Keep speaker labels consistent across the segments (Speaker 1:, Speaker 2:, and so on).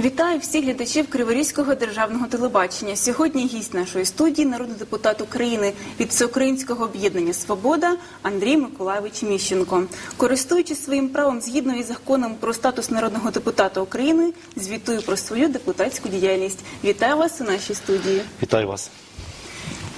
Speaker 1: Вітаю всіх глядачів Криворізького державного телебачення. Сьогодні гість нашої студії, народний депутат України від Всеукраїнського об'єднання Свобода Андрій Миколайович Міщенко. Користуючись своїм правом згідно із законом про статус народного депутата України, звітую про свою депутатську діяльність. Вітаю вас у нашій студії.
Speaker 2: Вітаю вас.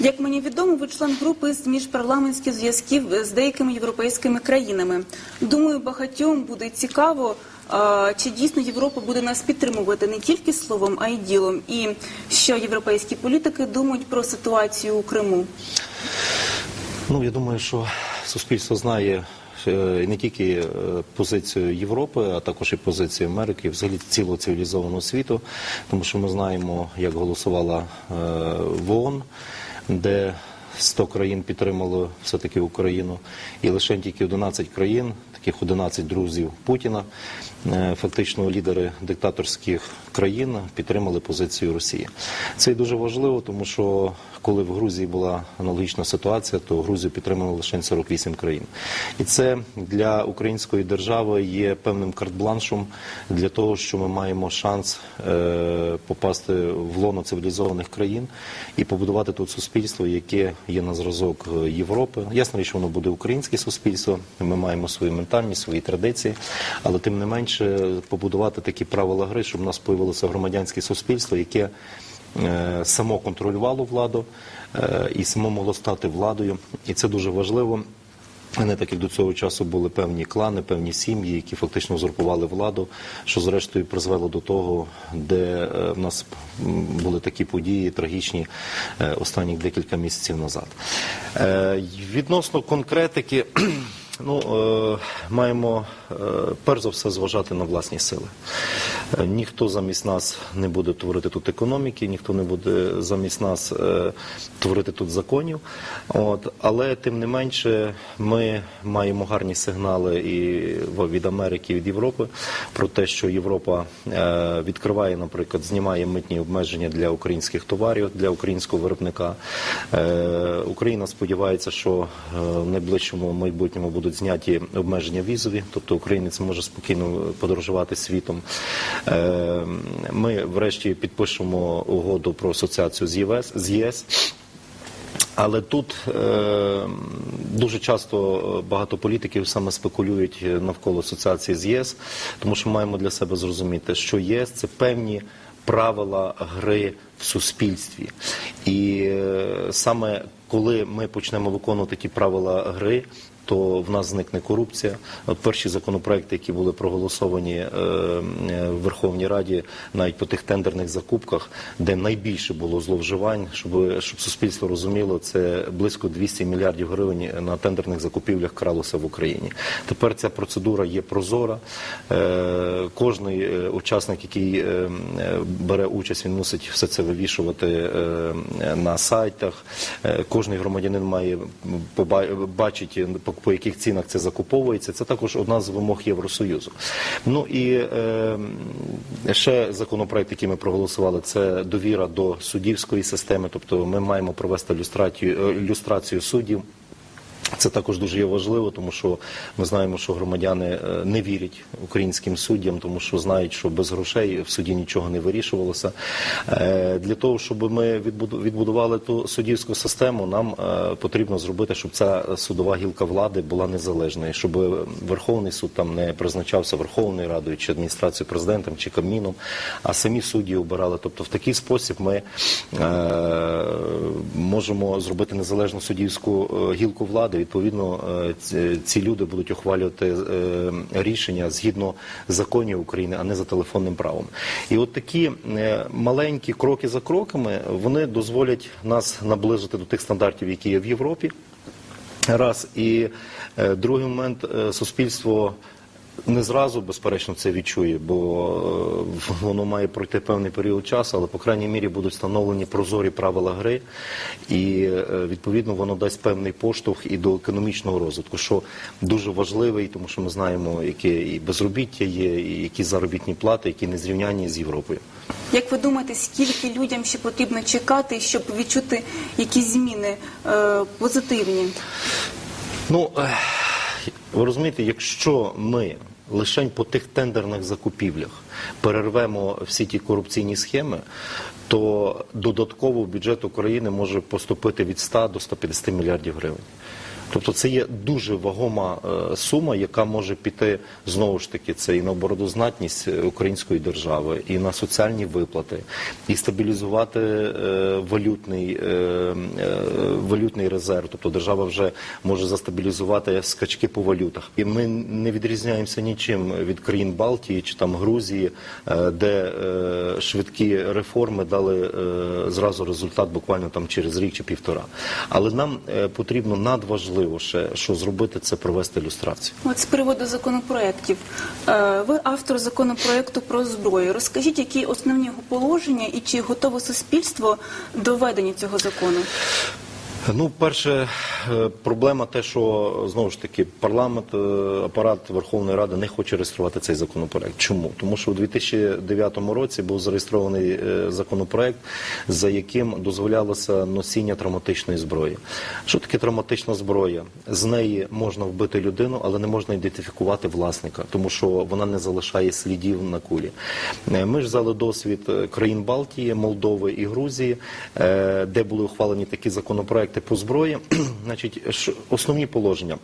Speaker 1: Як мені відомо, ви член групи з міжпарламентських зв'язків з деякими європейськими країнами. Думаю, багатьом буде цікаво, чи дійсно Європа буде нас підтримувати не тільки словом, а й ділом. І що європейські політики думають про ситуацію у Криму.
Speaker 2: Ну я думаю, що суспільство знає е, не тільки е, позицію Європи, а також і позицію Америки, взагалі цілого цивілізованого світу, тому що ми знаємо, як голосувала е, в ООН, де 100 країн підтримало все-таки Україну, і лише тільки 11 країн, таких 11 друзів Путіна, фактично лідери диктаторських країн підтримали позицію Росії. Це і дуже важливо, тому що коли в Грузії була аналогічна ситуація, то Грузію підтримали лише 48 країн. І це для української держави є певним картбланшем для того, що ми маємо шанс е, попасти в лоно цивілізованих країн і побудувати тут суспільство, яке є на зразок е, Європи. Ясно, річ, воно буде українське суспільство. Ми маємо свою ментальність, свої традиції, але тим не менше побудувати такі правила гри, щоб у нас появилося громадянське суспільство, яке е, само контролювало владу е, і само могло стати владою, і це дуже важливо. Не так як до цього часу були певні клани, певні сім'ї, які фактично узурпували владу, що зрештою призвело до того, де е, в нас були такі події трагічні останніх декілька місяців назад. Відносно конкретики. Ну, е, маємо е, перш за все зважати на власні сили. Ніхто замість нас не буде творити тут економіки, ніхто не буде замість нас е, творити тут законів. От, але тим не менше, ми маємо гарні сигнали і від Америки, і від Європи про те, що Європа е, відкриває, наприклад, знімає митні обмеження для українських товарів, для українського виробника. Е, Україна сподівається, що в найближчому майбутньому будуть зняті обмеження візові, тобто українець може спокійно подорожувати світом. Е, Ми врешті підпишемо угоду про асоціацію з ЄС з ЄС. Але тут е, дуже часто е, багато політиків саме спекулюють е, навколо асоціації з ЄС, тому що маємо для себе зрозуміти, що ЄС це певні правила гри в суспільстві, і е, саме коли ми почнемо виконувати ті правила гри. То в нас зникне корупція. Перші законопроекти, які були проголосовані е, е, в Верховній Раді, навіть по тих тендерних закупках, де найбільше було зловживань, щоб, щоб суспільство розуміло, це близько 200 мільярдів гривень на тендерних закупівлях кралося в Україні. Тепер ця процедура є прозора. Е, кожний учасник, який бере участь, він мусить все це вивішувати на сайтах. Кожний громадянин має поба- бачити, по, по яких цінах це закуповується. Це також одна з вимог Євросоюзу. Ну і е, ще законопроект, який ми проголосували, це довіра до суддівської системи. Тобто ми маємо провести люстрацію, е, люстрацію суддів. Це також дуже є важливо, тому що ми знаємо, що громадяни е, не вірять українським суддям, тому що знають, що без грошей в суді нічого не вирішувалося. Е, Для того, щоб ми відбудували ту суддівську систему, нам е, потрібно зробити, щоб ця судова гілка влади була незалежною, щоб Верховний суд там не призначався Верховною Радою чи адміністрацією президентом чи Кабміном, а самі судді обирали. Тобто, в такий спосіб ми можемо зробити незалежну суддівську гілку влади. Відповідно, е, ці- люди будуть ухвалювати е, рішення згідно законів України, а не за телефонним правом. І от такі е, маленькі кроки за кроками вони дозволять нас наблизити до тих стандартів, які є в Європі. Раз і другий момент суспільство. Не зразу, безперечно, це відчує, бо е, воно має пройти певний період часу, але по крайній мірі будуть встановлені прозорі правила гри, і е, відповідно воно дасть певний поштовх і до економічного розвитку, що дуже важливий, тому що ми знаємо, яке і безробіття є, і які заробітні плати, які незрівнянні з Європою.
Speaker 1: Як ви думаєте, скільки людям ще потрібно чекати, щоб відчути якісь зміни е, позитивні?
Speaker 2: Ну, ви розумієте, якщо ми лише по тих тендерних закупівлях перервемо всі ті корупційні схеми, то додатково в бюджет України може поступити від 100 до 150 мільярдів гривень. Тобто це є дуже вагома е, сума, яка може піти знову ж таки це і на обороноздатність е, української держави, і на соціальні виплати, і стабілізувати е, валютний, валютний резерв. Тобто держава вже може застабілізувати скачки по валютах. І ми не відрізняємося нічим від країн Балтії чи там Грузії, де швидкі реформи дали зразу результат буквально там через рік чи півтора. Але нам потрібно надважливо ще, що зробити це провести ілюстрацію.
Speaker 1: От з приводу законопроєктів. Е, Ви автор законопроєкту про зброю. Розкажіть, які основні його положення і чи готове суспільство до ведення цього закону?
Speaker 2: Ну, перше, е, проблема те, що знову ж таки парламент, е, апарат Верховної Ради не хоче реєструвати цей законопроект. Чому? Тому що у 2009 році був зареєстрований е, законопроект, за яким дозволялося носіння травматичної зброї. Що таке травматична зброя? З неї можна вбити людину, але не можна ідентифікувати власника, тому що вона не залишає слідів на кулі. Ми ж взяли досвід країн Балтії, Молдови і Грузії, де були ухвалені такі законопроекти по зброї. Значить, основні положення.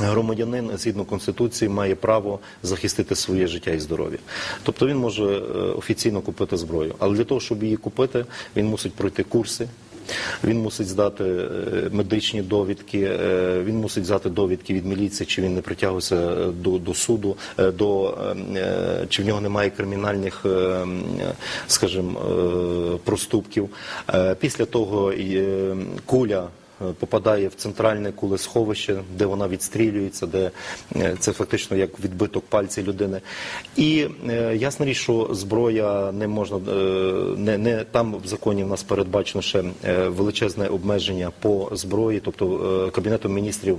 Speaker 2: Громадянин згідно конституції має право захистити своє життя і здоров'я. Тобто він може е, офіційно купити зброю, але для того, щоб її купити, він мусить пройти курси. Він мусить здати е, медичні довідки, е, він мусить здати довідки від міліції, чи він не притягувався е, до, до суду, до, е, е, чи в нього немає кримінальних, е, е, скажімо, проступків. Після того і, е, куля попадає в центральне кулесховище, де вона відстрілюється, де е, це фактично як відбиток пальців людини. І е, ясна річ, що зброя не можна е, не, не там в законі в нас передбачено ще е, величезне обмеження по зброї, тобто е, кабінетом міністрів.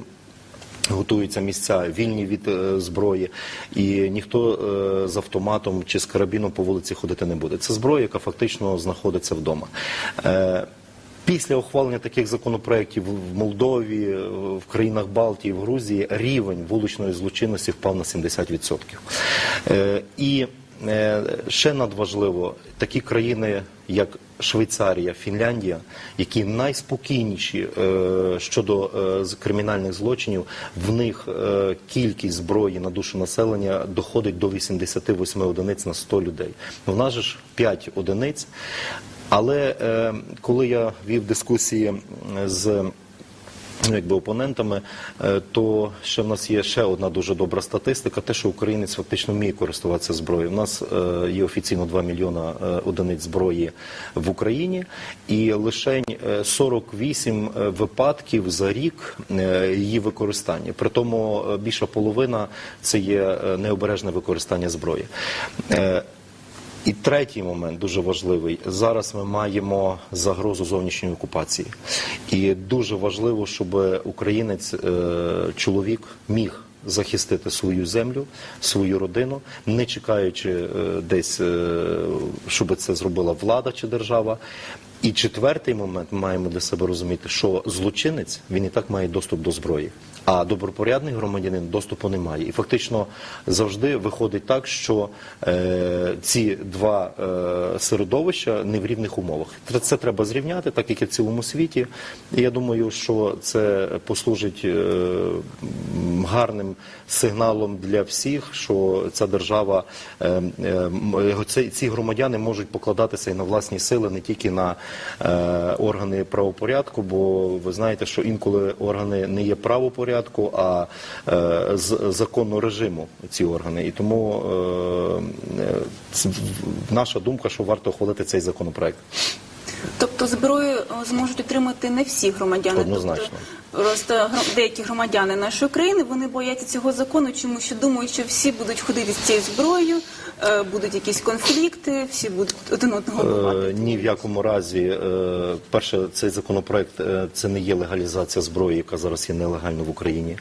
Speaker 2: Готуються місця вільні від е, зброї, і ніхто е, з автоматом чи з карабіном по вулиці ходити не буде. Це зброя, яка фактично знаходиться вдома. Е, Після ухвалення таких законопроєктів в Молдові, в країнах Балтії, в Грузії рівень вуличної злочинності впав на 70%. Е, І е, ще надважливо, такі країни, як Швейцарія, Фінляндія, які найспокійніші е, щодо е, кримінальних злочинів, в них е, кількість зброї на душу населення доходить до 88 одиниць на 100 людей. В нас же ж 5 одиниць. Але е, коли я вів дискусії з якби опонентами, е, то ще в нас є ще одна дуже добра статистика, те, що українець фактично вміє користуватися зброєю. У нас е, є офіційно 2 мільйона е, одиниць зброї в Україні, і лише е, 48 е, випадків за рік її використання. При тому більша половина це є необережне використання зброї. І третій момент дуже важливий. Зараз ми маємо загрозу зовнішньої окупації, і дуже важливо, щоб українець, е, чоловік, міг захистити свою землю, свою родину, не чекаючи е, десь, е, щоб це зробила влада чи держава. І четвертий момент ми маємо для себе розуміти, що злочинець він і так має доступ до зброї. А добропорядний громадянин доступу не має. І фактично завжди виходить так, що е, ці два е, середовища не в рівних умовах. Це треба зрівняти, так як і в цілому світі. І я думаю, що це послужить е, гарним сигналом для всіх, що ця держава, е, е, ці громадяни можуть покладатися і на власні сили, не тільки на е, органи правопорядку, бо ви знаєте, що інколи органи не є правопорядку, а з законного режиму ці органи. І тому наша думка, що варто ухвалити цей законопроект.
Speaker 1: Тобто зброю е, зможуть отримати не всі громадяни.
Speaker 2: Однозначно.
Speaker 1: Тобто, просто деякі громадяни нашої країни вони бояться цього закону, чому що думають, що всі будуть ходити з цією зброєю, е, будуть якісь конфлікти, всі будуть один одного
Speaker 2: Е,
Speaker 1: вбивати.
Speaker 2: Ні в якому разі, е, перше, цей законопроект е, це не є легалізація зброї, яка зараз є нелегально в Україні,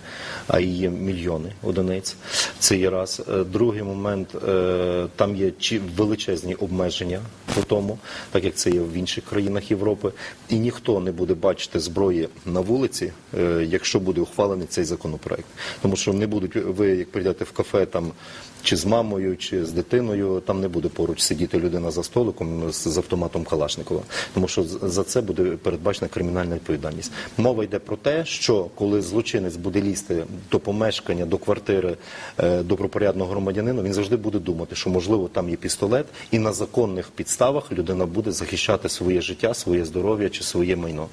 Speaker 2: а її мільйони одиниць. Це є раз. Другий момент, е, там є величезні обмеження по тому, так як це є в інших країнах Європи, і ніхто не буде бачити зброї на вулиці, е, якщо буде ухвалений цей законопроект. Тому що не будуть ви, як прийдете в кафе там чи з мамою, чи з дитиною, там не буде поруч сидіти людина за столиком з, автоматом Калашникова, тому що за це буде передбачена кримінальна відповідальність. Мова йде про те, що коли злочинець буде лізти до помешкання, до квартири е, добропорядного громадянина, він завжди буде думати, що можливо там є пістолет, і на законних підставах людина буде захищати своє життя, своє здоров'я чи своє майно.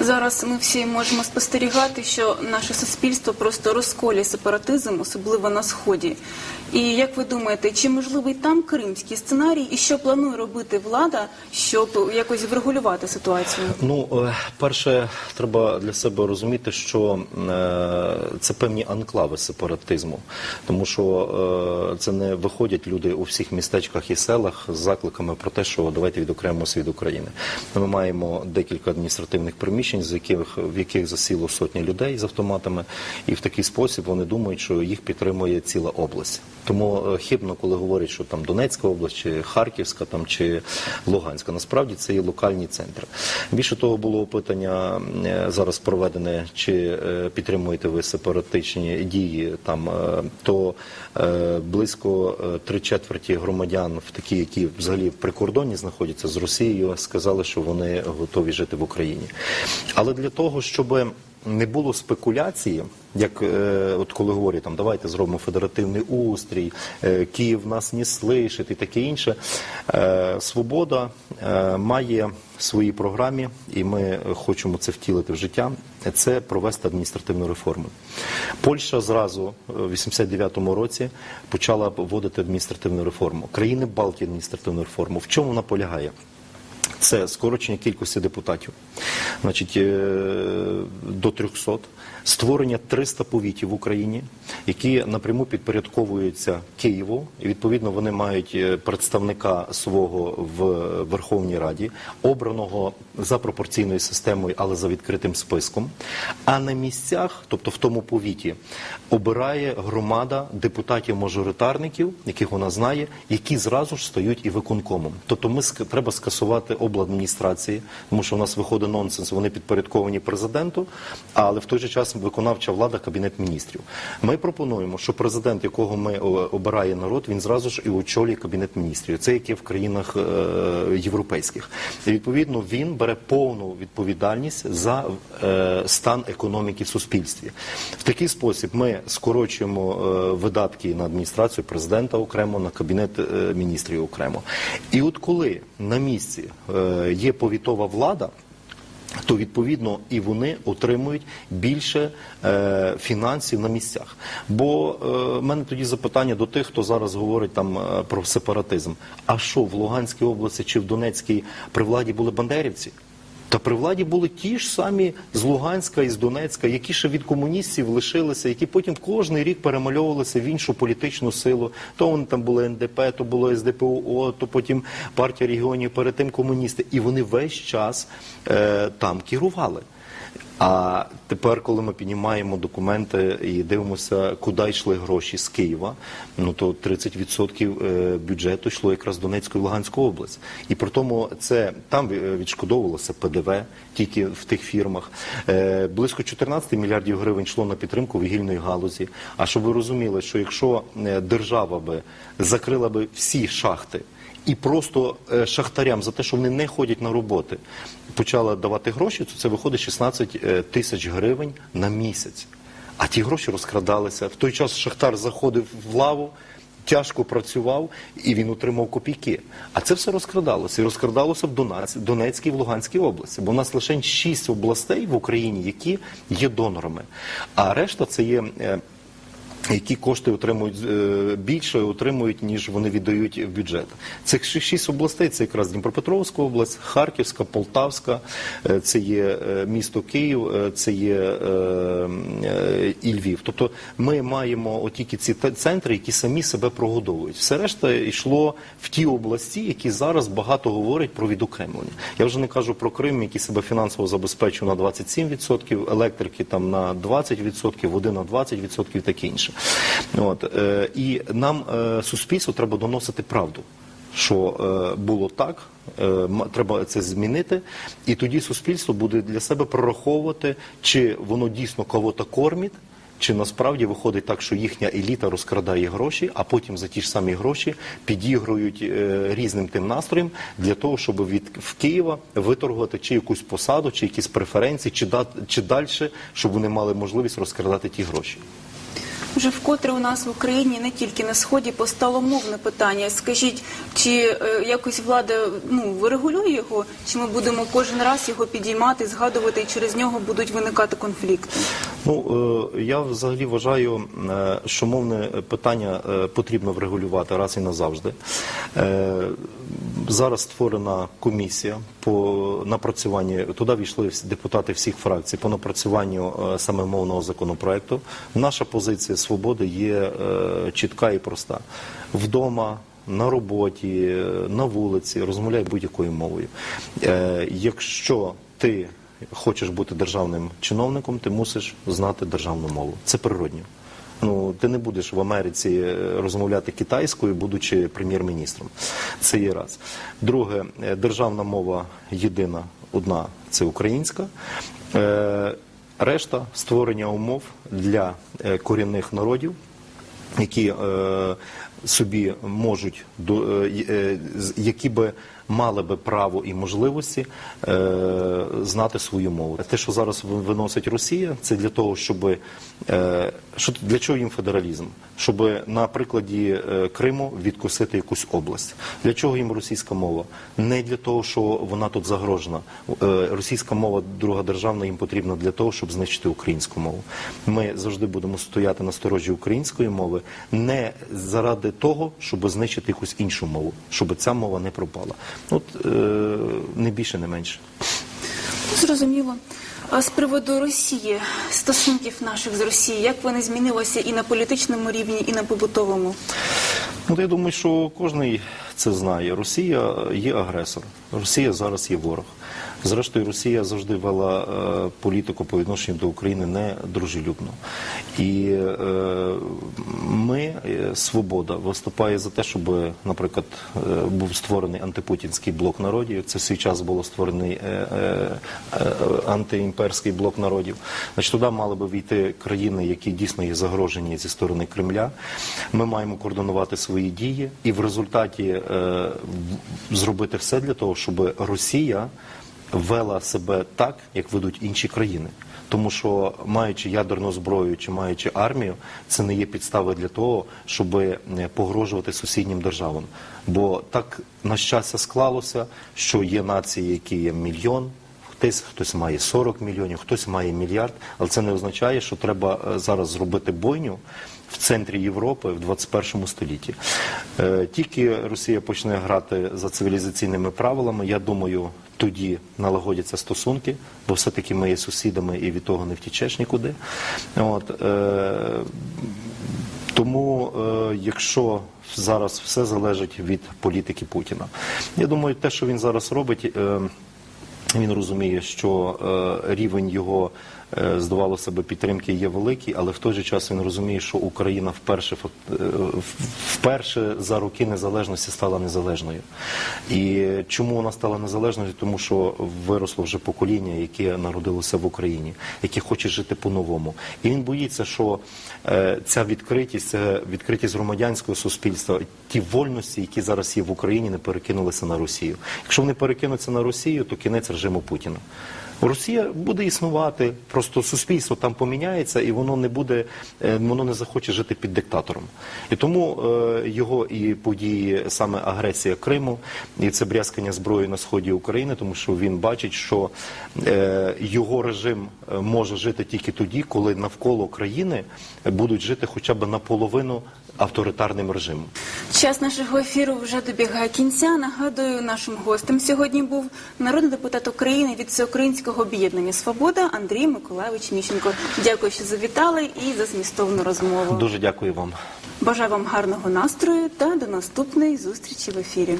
Speaker 1: Зараз ми всі можемо спостерігати, що наше суспільство просто розколює сепаратизм, особливо на сході. І як ви думаєте, чи можливий там кримський сценарій, і що планує робити влада, щоб якось врегулювати ситуацію?
Speaker 2: Ну, е, перше, треба для себе розуміти, що е, це певні анклави сепаратизму, тому що е, це не виходять люди у всіх містечках і селах з закликами про те, що давайте відокремимося від України. Ми маємо декілька адміністративних приміщень, з яких в яких засіло сотні людей з автоматами, і в такий спосіб вони думають, що їх підтримує ціла область. Тому е, хибно, коли говорять, що там Донецька область, чи Харківська, там чи Луганська. Насправді це є локальні центри. Більше того, було опитання е, зараз проведене, чи е, підтримуєте ви сепаратичні дії там, то близько три четверті громадян, в такі, які взагалі в прикордонні знаходяться з Росією, сказали, що вони готові жити в Україні. Але для того, щоб не було спекуляції, як е, от коли говорять, там давайте зробимо федеративний устрій, е, Київ нас не слышить і таке інше. Е, Свобода е, має в своїй програмі, і ми хочемо це втілити в життя. Це провести адміністративну реформу. Польща зразу е, в 89-му році почала вводити адміністративну реформу. Країни Балтії адміністративну реформу. В чому вона полягає? Це скорочення кількості депутатів, значить е, до 300, створення 300 повітів в Україні, які напряму підпорядковуються Києву. І відповідно вони мають е, представника свого в Верховній Раді, обраного за пропорційною системою, але за відкритим списком. А на місцях, тобто в тому повіті, обирає громада депутатів-мажоритарників, яких вона знає, які зразу ж стають і виконкомом. Тобто, ми треба скасувати обладміністрації, тому що у нас виходить нонсенс. Вони підпорядковані президенту, але в той же час виконавча влада кабінет міністрів. Ми пропонуємо, що президент, якого ми о, обирає народ, він зразу ж і очолює кабінет міністрів. Це як є в країнах е, європейських. І відповідно він бере повну відповідальність за е, стан економіки в суспільстві. В такий спосіб ми скорочуємо е, видатки на адміністрацію президента окремо, на кабінет е, міністрів окремо. І от коли на місці є повітова влада. То відповідно і вони отримують більше е, фінансів на місцях. Бо е, в мене тоді запитання до тих, хто зараз говорить там е, про сепаратизм. А що в Луганській області чи в Донецькій при владі були бандерівці? Та при владі були ті ж самі з Луганська і з Донецька, які ще від комуністів лишилися, які потім кожний рік перемальовувалися в іншу політичну силу. То вони там були НДП, то було СДПО, то потім партія регіонів, перед тим комуністи. І вони весь час е, там керували. А тепер, коли ми піднімаємо документи і дивимося, куди йшли гроші з Києва, ну то 30% е, бюджету йшло якраз в Донецьку і Луганську область. І при тому це там відшкодовувалося ПДВ тільки в тих фірмах. Е, Близько 14 мільярдів гривень йшло на підтримку вугільної галузі. А щоб ви розуміли, що якщо е, держава би закрила би всі шахти і просто е, шахтарям за те, що вони не ходять на роботи, почала давати гроші, то це виходить 16 е, тисяч гривень на місяць. А ті гроші розкрадалися. В той час шахтар заходив в лаву. Тяжко працював і він отримав копійки. А це все розкрадалося. І розкрадалося в Донець- Донецькій, в Луганській області. Бо в нас лише шість областей в Україні, які є донорами. А решта це є. Які кошти отримують е, більше отримують, ніж вони віддають в бюджет. Цих шість областей це якраз Дніпропетровська область, Харківська, Полтавська, е, це є е, місто Київ, це є і Львів. Тобто ми маємо тільки ці центри, які самі себе прогодовують. Все решта йшло в ті області, які зараз багато говорять про відокремлення. Я вже не кажу про Крим, який себе фінансово забезпечив на 27%, електрики там на 20%, води на 20% і таке інше. От, е, і нам е, суспільству треба доносити правду. що е, було так. Треба це змінити, і тоді суспільство буде для себе прораховувати, чи воно дійсно кого-то кормить, чи насправді виходить так, що їхня еліта розкрадає гроші, а потім за ті ж самі гроші підігрують різним тим настроєм для того, щоб від в Києва виторгувати чи якусь посаду, чи якісь преференції, чи да, чи далі, щоб вони мали можливість розкрадати ті гроші.
Speaker 1: Вже вкотре у нас в Україні не тільки на сході постало мовне питання. Скажіть, чи е, якось влада ну врегулює його, чи ми будемо кожен раз його підіймати, згадувати, і через нього будуть виникати конфлікти?
Speaker 2: Ну е, я взагалі вважаю, е, що мовне питання потрібно врегулювати раз і назавжди. Зараз створена комісія по напрацюванні. Туди війшли депутати всіх фракцій по напрацюванню саме мовного законопроекту. Наша позиція свободи є е, чітка і проста. Вдома. На роботі, е, на вулиці розмовляй будь-якою мовою. Е, якщо ти хочеш бути державним чиновником, ти мусиш знати державну мову. Це природньо. Ну, ти не будеш в Америці розмовляти китайською, будучи прем'єр-міністром. Це є раз. Друге, державна мова єдина, одна це українська. Решта створення умов для е, корінних народів які е, собі можуть до е, е, які би мали би право і можливості е, знати свою мову. Те, що зараз виносить Росія, це для того, щоб е, що для чого їм федералізм? Щоб на прикладі е, Криму відкусити якусь область. Для чого їм російська мова? Не для того, що вона тут загрожена. Е, Російська мова друга державна їм потрібна для того, щоб знищити українську мову. Ми завжди будемо стояти на сторожі української мови, не заради того, щоб знищити якусь іншу мову, щоб ця мова не пропала. От е, не більше, не менше.
Speaker 1: Ну, Зрозуміло. А з приводу Росії, стосунків наших з Росією, як вони змінилися і на політичному рівні, і на побутовому?
Speaker 2: Ну, я думаю, що кожен це знає. Росія є агресор. Росія зараз є ворог. Зрештою, Росія завжди вела е, політику по відношенню до України не дружелюбно. І е, ми, е, свобода, виступає за те, щоб, наприклад, був створений антипутінський блок народів. Це в свій час було створений антиімперський блок народів. Значить, туди мали би війти країни, які дійсно є загрожені зі сторони Кремля. Ми маємо координувати свої дії і в результаті зробити все для того, щоб Росія вела себе так, як ведуть інші країни. Тому що маючи ядерну зброю чи маючи армію, це не є підстави для того, щоб е, погрожувати сусіднім державам. Бо так на щастя склалося, що є нації, які є мільйон. Хтось, хтось має 40 мільйонів, хтось має мільярд, але це не означає, що треба е, зараз зробити бойню в центрі Європи в 21 столітті. Е, Тільки Росія почне грати за цивілізаційними правилами, я думаю, тоді налагодяться стосунки, бо все-таки ми є сусідами і від того не втічеш нікуди. От, е, тому, е, якщо зараз все залежить від політики Путіна, я думаю, те, що він зараз робить. Е, він розуміє, що е, рівень його е, здавалося би підтримки є великий, але в той же час він розуміє, що Україна вперше е, вперше за роки незалежності стала незалежною. І чому вона стала незалежною? Тому що виросло вже покоління, яке народилося в Україні, яке хоче жити по-новому. І він боїться, що е, ця відкритість, це відкритість громадянського суспільства, ті вольності, які зараз є в Україні, не перекинулися на Росію. Якщо вони перекинуться на Росію, то кінець режиму Путіна. Росія буде існувати, просто суспільство там поміняється, і воно не буде, е, воно не захоче жити під диктатором. І тому е, його і події, саме агресія Криму, і це брязкання зброї на сході України, тому що він бачить, що е, його режим е, може жити тільки тоді, коли навколо країни будуть жити хоча б наполовину авторитарним режимом.
Speaker 1: Час нашого ефіру вже добігає кінця. Нагадую, нашим гостем сьогодні був народний депутат України від Всеукраїнського об'єднання Свобода Андрій Миколаївич Міщенко. Дякую, що завітали і за змістовну розмову.
Speaker 2: Дуже дякую вам.
Speaker 1: Бажаю вам гарного настрою та до наступної зустрічі в ефірі.